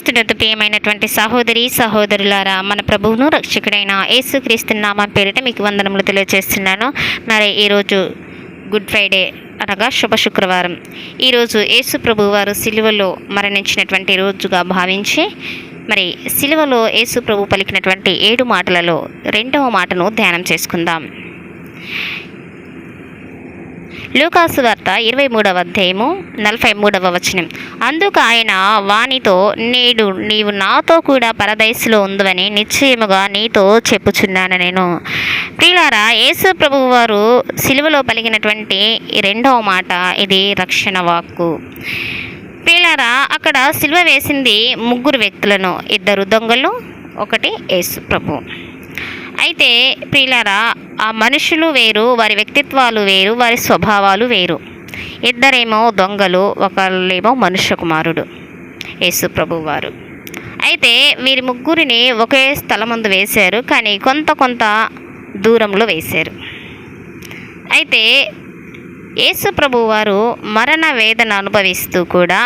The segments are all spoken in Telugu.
క్రీస్తునందు ప్రియమైనటువంటి సహోదరి సహోదరులారా మన ప్రభువును రక్షకుడైన యేసుక్రీస్తు నామం పేరిట మీకు వందనములు తెలియజేస్తున్నాను. మరి ఈరోజు గుడ్ ఫ్రైడే అనగా శుభ శుక్రవారం. ఈరోజు యేసు ప్రభు వారు సిలువలో మరణించినటువంటి రోజుగా భావించి మరి సిలువలో యేసు ప్రభు పలికినటువంటి ఏడు మాటలలో రెండవ మాటను ధ్యానం చేసుకుందాం. లూకాసు వార్త ఇరవై మూడవ అధ్యాయము నలభై మూడవ వచనం. అందుకు ఆయన వానితో నేడు నీవు నాతో కూడా పరదయస్సులో ఉందని నిశ్చయముగా నీతో చెప్పుచున్నాను నేను. ప్రియులారా యేసు ప్రభు వారు సిలువలో పలికినటువంటి రెండవ మాట ఇది రక్షణ వాక్కు. ప్రియులారా అక్కడ సిలువ వేసింది ముగ్గురు వ్యక్తులను ఇద్దరు దొంగలు ఒకటి యేసు ప్రభు. అయితే ప్రియులరా ఆ మనుషులు వేరు వారి వ్యక్తిత్వాలు వేరు వారి స్వభావాలు వేరు. ఇద్దరేమో దొంగలు ఒకళ్ళేమో మనుష్య కుమారుడు యేసు ప్రభు వారు అయితే వీరి ముగ్గురిని ఒకే స్థలమందు వేశారు కానీ కొంత కొంత దూరంలో వేశారు. అయితే యేసు ప్రభు వారు మరణ వేదన అనుభవిస్తూ కూడా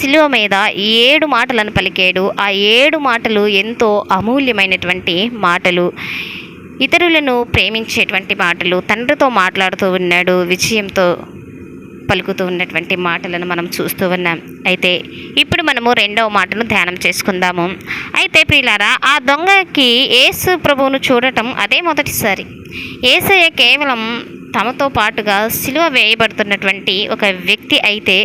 శిలువ మీద ఏడు మాటలను పలికాడు. ఆ ఏడు మాటలు ఎంతో అమూల్యమైనటువంటి మాటలు. ఇతరులను ప్రేమించేటువంటి మాటలు తండ్రితో మాట్లాడుతూ ఉన్నాడు విజయంతో పలుకుతూ ఉన్నటువంటి మాటలను మనం చూస్తూ ఉన్నాం. అయితే ఇప్పుడు మనము రెండవ మాటను ధ్యానం చేసుకుందాము. అయితే ప్రియులారా ఆ దొంగకి యేసు ప్రభువును చూడటం అదే మొదటిసారి. ఏసయ్య కేవలం తమతో పాటుగా సిలువ వేయబడుతున్నటువంటి ఒక వ్యక్తి అయితే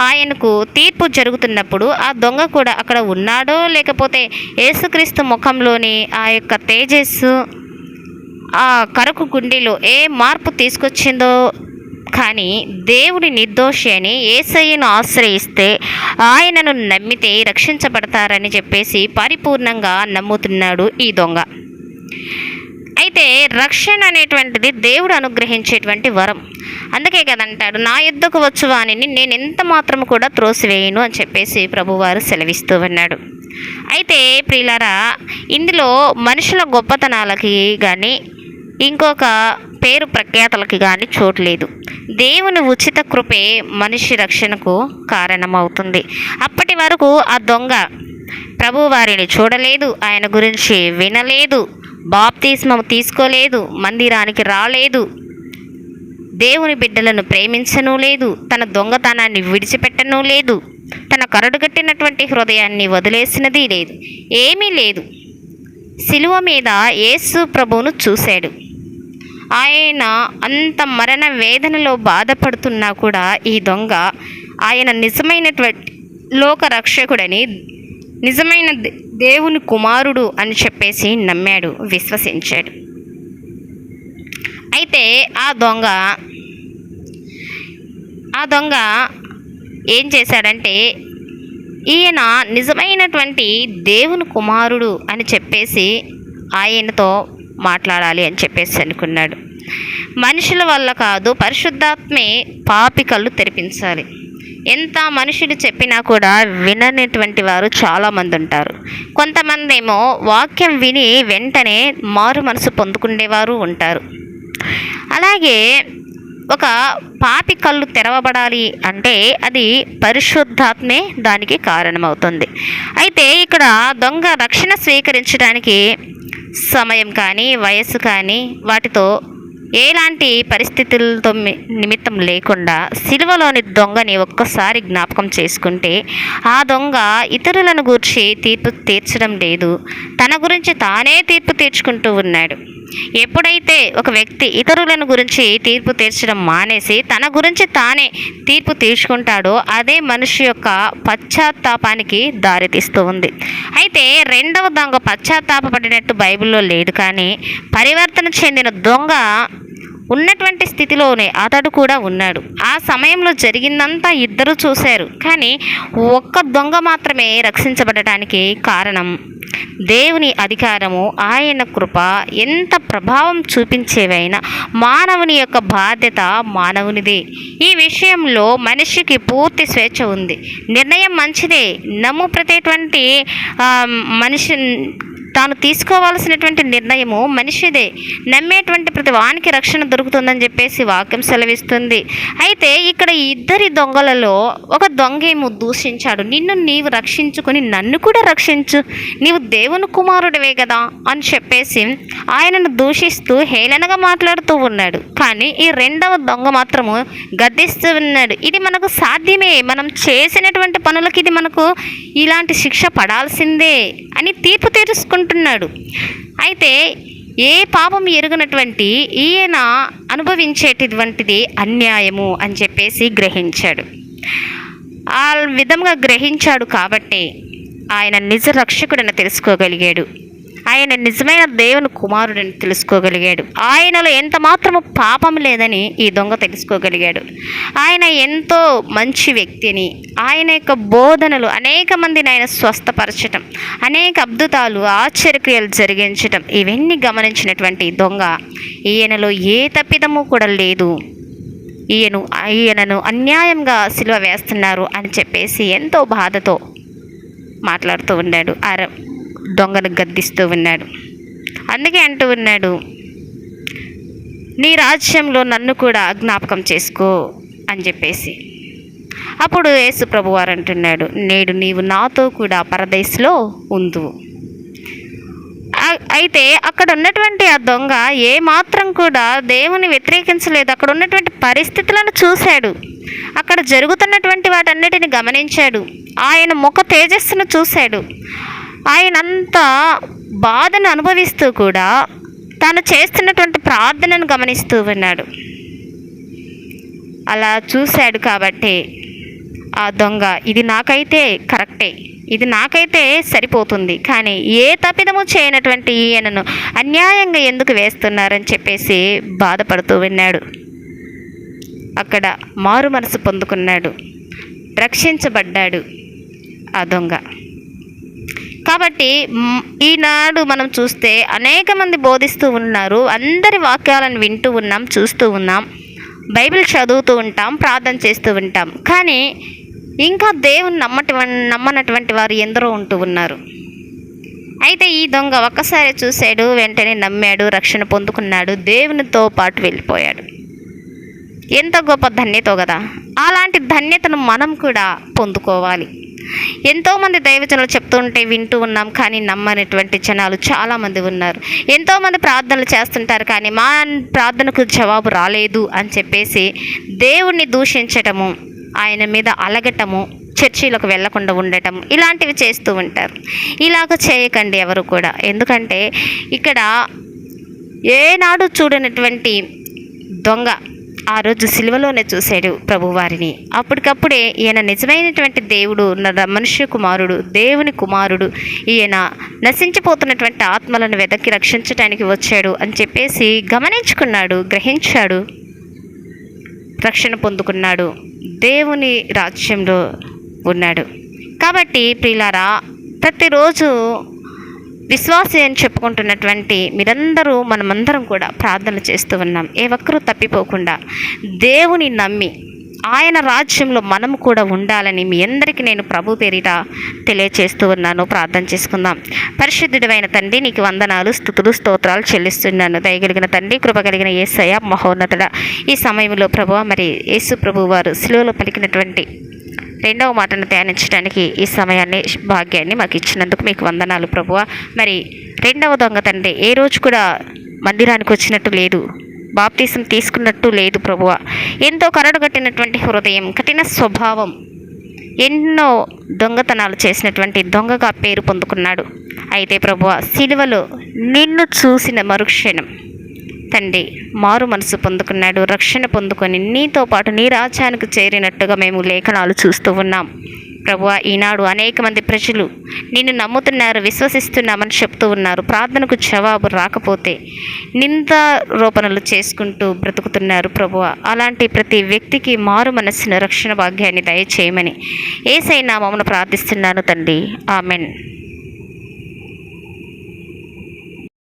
ఆయనకు తీర్పు జరుగుతున్నప్పుడు ఆ దొంగ కూడా అక్కడ ఉన్నాడో లేకపోతే యేసుక్రీస్తు ముఖంలోని ఆ యొక్క తేజస్సు ఆ కరకు గుండెలో ఏ మార్పు తీసుకొచ్చిందో కానీ దేవుడి నిర్దోషి అని ఏసయ్యను ఆశ్రయిస్తే ఆయనను నమ్మితే రక్షించబడతారని చెప్పేసి పరిపూర్ణంగా నమ్ముతున్నాడు ఈ దొంగ. అయితే రక్షణ అనేటువంటిది దేవుడు అనుగ్రహించేటువంటి వరం. అందుకే కదంటాడు నా యుద్ధకు వచ్చు వాణిని నేను ఎంత మాత్రం కూడా త్రోసివేయను అని చెప్పేసి ప్రభువారు సెలవిస్తూ ఉన్నాడు. అయితే ప్రియులారా ఇందులో మనుషుల గొప్పతనాలకి కానీ ఇంకొక పేరు ప్రఖ్యాతలకి కానీ చోట్లేదు దేవుని ఉచిత కృపే మనిషి రక్షణకు కారణమవుతుంది. అప్పటి వరకు ఆ దొంగ ప్రభువారిని చూడలేదు ఆయన గురించి వినలేదు బాప్తిస్మం తీసుకోలేదు మందిరానికి రాలేదు. దేవుని బిడ్డలను ప్రేమించను లేదు తన దొంగతనాన్ని విడిచిపెట్టను లేదు. తన కరడుగట్టినటువంటి హృదయాన్ని వదిలేసినది లేదు ఏమీ లేదు. శిలువ మీద యేసు ప్రభువును చూశాడు. ఆయన అంత మరణ వేదనలో బాధపడుతున్నా కూడా ఈ దొంగ ఆయన నిజమైనటువంటి లోక రక్షకుడని నిజమైన దే- దేవుని కుమారుడు అని చెప్పేసి నమ్మాడు విశ్వసించాడు. అయితే ఆ దొంగ ఆ దొంగ ఏం చేశాడంటే ఈయన నిజమైనటువంటి దేవుని కుమారుడు అని చెప్పేసి ఆయనతో మాట్లాడాలి అని చెప్పేసి అనుకున్నాడు. మనుషుల వల్ల కాదు పరిశుద్ధాత్మే పాపికలు తెరిపించాలి. ఎంత మనుషులు చెప్పినా కూడా విననటువంటి వారు చాలామంది ఉంటారు. కొంతమంది ఏమో వాక్యం విని వెంటనే మారు మనసు పొందుకునేవారు ఉంటారు. అలాగే ఒక పాపి కళ్ళు తెరవబడాలి అంటే అది పరిశుద్ధాత్మే దానికి కారణమవుతుంది. అయితే ఇక్కడ దొంగ రక్షణ స్వీకరించడానికి సమయం కానీ వయస్సు కానీ వాటితో ఎలాంటి పరిస్థితులతో నిమిత్తం లేకుండా సిలువలోని దొంగని ఒక్కసారి జ్ఞాపకం చేసుకుంటే ఆ దొంగ ఇతరులను గూర్చి తీర్పు తీర్చడం లేదు. తన గురించి తానే తీర్పు తీర్చుకుంటూ ఉన్నాడు. ఎప్పుడైతే ఒక వ్యక్తి ఇతరులను గురించి తీర్పు తీర్చడం మానేసి తన గురించి తానే తీర్పు తీర్చుకుంటాడో అదే మనిషి యొక్క పశ్చాత్తాపానికి దారితీస్తూ ఉంది. అయితే రెండవ దొంగ పశ్చాత్తాపపడినట్టు బైబిల్లో లేదు కానీ పరివర్తన చెందిన దొంగ ఉన్నటువంటి స్థితిలోనే అతడు కూడా ఉన్నాడు. ఆ సమయంలో జరిగిందంతా ఇద్దరు చూశారు. కానీ ఒక్క దొంగ మాత్రమే రక్షించబడటానికి కారణం. దేవుని అధికారము ఆయన కృప ఎంత ప్రభావం చూపించేవైనా మానవుని యొక్క బాధ్యత మానవునిదే. ఈ విషయంలో మనిషికి పూర్తి స్వేచ్ఛ ఉంది. నిర్ణయం మంచిదే. నమ్ము ప్రతేటువంటి మనిషి తాను తీసుకోవాల్సినటువంటి నిర్ణయము మనిషిదే. నమ్మేటువంటి ప్రతి వానికి రక్షణ దొరుకుతుందని చెప్పేసి వాక్యం సెలవిస్తుంది. అయితే ఇక్కడ ఇద్దరి దొంగలలో ఒక దొంగ ఏమో దూషించాడు. నిన్ను నీవు రక్షించుకొని నన్ను కూడా రక్షించు. నీవు దేవుని కుమారుడివే కదా అని చెప్పేసి ఆయనను దూషిస్తూ హేళనగా మాట్లాడుతూ ఉన్నాడు. కానీ ఈ రెండవ దొంగ మాత్రము గద్దిస్తూ ఉన్నాడు. ఇది మనకు సాధ్యమే. మనం చేసినటువంటి పనులకి ఇది మనకు ఇలాంటి శిక్ష పడాల్సిందే అని తీర్పు తీర్చుకుంటున్నాడు అయితే ఏ పాపం ఎరుగనటువంటి ఈయన అనుభవించేటటువంటిది అన్యాయము అని చెప్పేసి గ్రహించాడు. ఆ విధంగా గ్రహించాడు కాబట్టి ఆయన నిజ రక్షకుడని తెలుసుకోగలిగాడు. ఆయన నిజమైన దేవుని కుమారుడని తెలుసుకోగలిగాడు. ఆయనలో ఎంత మాత్రము పాపం లేదని ఈ దొంగ తెలుసుకోగలిగాడు. ఆయన ఎంతో మంచి వ్యక్తిని ఆయన యొక్క బోధనలు అనేక మందిని ఆయన స్వస్థపరచటం అనేక అద్భుతాలు ఆశ్చర్యక్రియలు జరిగించటం ఇవన్నీ గమనించినటువంటి దొంగ ఈయనలో ఏ తప్పిదము కూడా లేదు. ఈయను ఈయనను అన్యాయంగా సిలువ వేస్తున్నారు అని చెప్పేసి ఎంతో బాధతో మాట్లాడుతూ ఉన్నాడు ఆ దొంగను గద్దిస్తూ ఉన్నాడు. అందుకే అంటూ ఉన్నాడు నీ రాజ్యంలో నన్ను కూడా జ్ఞాపకం చేసుకో అని చెప్పేసి. అప్పుడు యేసు ప్రభువారు అంటున్నాడు నేడు నీవు నాతో కూడా పరదేశంలో ఉందువు అయితే అక్కడ ఉన్నటువంటి ఆ దొంగ ఏ మాత్రం కూడా దేవుని వ్యతిరేకించలేదు. అక్కడ ఉన్నటువంటి పరిస్థితులను చూశాడు. అక్కడ జరుగుతున్నటువంటి వాటన్నిటిని గమనించాడు. ఆయన ముఖ తేజస్సును చూశాడు. ఆయనంత బాధను అనుభవిస్తూ కూడా తాను చేస్తున్నటువంటి ప్రార్థనను గమనిస్తూ ఉన్నాడు. అలా చూశాడు కాబట్టి ఆ దొంగ ఇది నాకైతే కరెక్టే ఇది నాకైతే సరిపోతుంది కానీ ఏ తప్పిదము చేయనటువంటి ఈయనను అన్యాయంగా ఎందుకు వేస్తున్నారని చెప్పేసి బాధపడుతూ విన్నాడు అక్కడ మారు మనసు పొందుకున్నాడు రక్షించబడ్డాడు ఆ దొంగ. కాబట్టి ఈనాడు మనం చూస్తే అనేక మంది బోధిస్తూ ఉన్నారు అందరి వాక్యాలను వింటూ ఉన్నాం చూస్తూ ఉన్నాం బైబిల్ చదువుతూ ఉంటాం ప్రార్థన చేస్తూ ఉంటాం. కానీ ఇంకా దేవుని నమ్మటి నమ్మనటువంటి వారు ఎందరో ఉంటూ ఉన్నారు. అయితే ఈ దొంగ ఒక్కసారి చూశాడు వెంటనే నమ్మాడు రక్షణ పొందుకున్నాడు దేవునితో పాటు వెళ్ళిపోయాడు. ఎంత గొప్ప ధన్యతో కదా. అలాంటి ధన్యతను మనం కూడా పొందుకోవాలి. ఎంతోమంది దైవజనులు చెప్తుంటే వింటూ ఉన్నాం కానీ నమ్మనటువంటి జనాలు చాలామంది ఉన్నారు. ఎంతోమంది ప్రార్థనలు చేస్తుంటారు కానీ మా ప్రార్థనకు జవాబు రాలేదు అని చెప్పేసి దేవుణ్ణి దూషించటము ఆయన మీద అలగటము చర్చిలకు వెళ్ళకుండా ఉండటం ఇలాంటివి చేస్తూ ఉంటారు. ఇలాగ చేయకండి ఎవరు కూడా. ఎందుకంటే ఇక్కడ ఏనాడు చూడనటువంటి దొంగ ఆ రోజు సిలువలోనే చూశాడు ప్రభువారిని. అప్పటికప్పుడే ఈయన నిజమైనటువంటి దేవుడు న- మనుష్య కుమారుడు దేవుని కుమారుడు ఈయన నశించిపోతున్నటువంటి ఆత్మలను వెదక్కి రక్షించడానికి వచ్చాడు అని చెప్పేసి గమనించుకున్నాడు గ్రహించాడు రక్షణ పొందుకున్నాడు దేవుని రాజ్యంలో ఉన్నాడు. కాబట్టి ప్రియులారా ప్రతిరోజు విశ్వాసి అని చెప్పుకుంటున్నటువంటి మీరందరూ మనమందరం కూడా ప్రార్థన చేస్తూ ఉన్నాం. ఏ ఒక్కరూ తప్పిపోకుండా దేవుని నమ్మి ఆయన రాజ్యంలో మనము కూడా ఉండాలని మీ అందరికీ నేను ప్రభు పేరిట తెలియచేస్తూ ఉన్నాను. ప్రార్థన చేసుకుందాం. పరిశుద్ధుడైన తండ్రి నీకు వందనాలు స్థుతులు స్తోత్రాలు చెల్లిస్తున్నాను. దయగలిగిన తండ్రి కృప కలిగిన మహోన్నతుడ. ఈ సమయంలో ప్రభు మరి యేసు ప్రభు వారు శిలువలో పలికినటువంటి రెండవ మాటను ధ్యానించడానికి ఈ సమయాన్ని భాగ్యాన్ని మాకు ఇచ్చినందుకు మీకు వందనాలు ప్రభువ. మరి రెండవ దొంగ తండ్రి ఏ రోజు కూడా మందిరానికి వచ్చినట్టు లేదు. బాప్తీసం తీసుకున్నట్టు లేదు ప్రభువ. ఎంతో కరడుగట్టినటువంటి హృదయం కఠిన స్వభావం ఎన్నో దొంగతనాలు చేసినటువంటి దొంగగా పేరు పొందుకున్నాడు. అయితే ప్రభువ సిలువలో నిన్ను చూసిన మరుక్షణం తండ్రి మారు మనసు పొందుకున్నాడు రక్షణ పొందుకొని నీతో పాటు నీ రాజ్యానికి చేరినట్టుగా మేము లేఖనాలు చూస్తూ ఉన్నాం. ప్రభు ఈనాడు అనేక మంది ప్రజలు నిన్ను నమ్ముతున్నారు విశ్వసిస్తున్నామని చెప్తూ ఉన్నారు. ప్రార్థనకు జవాబు రాకపోతే నిందారోపణలు చేసుకుంటూ బ్రతుకుతున్నారు ప్రభువ. అలాంటి ప్రతి వ్యక్తికి మారు మనస్సును రక్షణ భాగ్యాన్ని దయచేయమని ఏసై నామమును ప్రార్థిస్తున్నాను తండ్రి. ఆమెన్.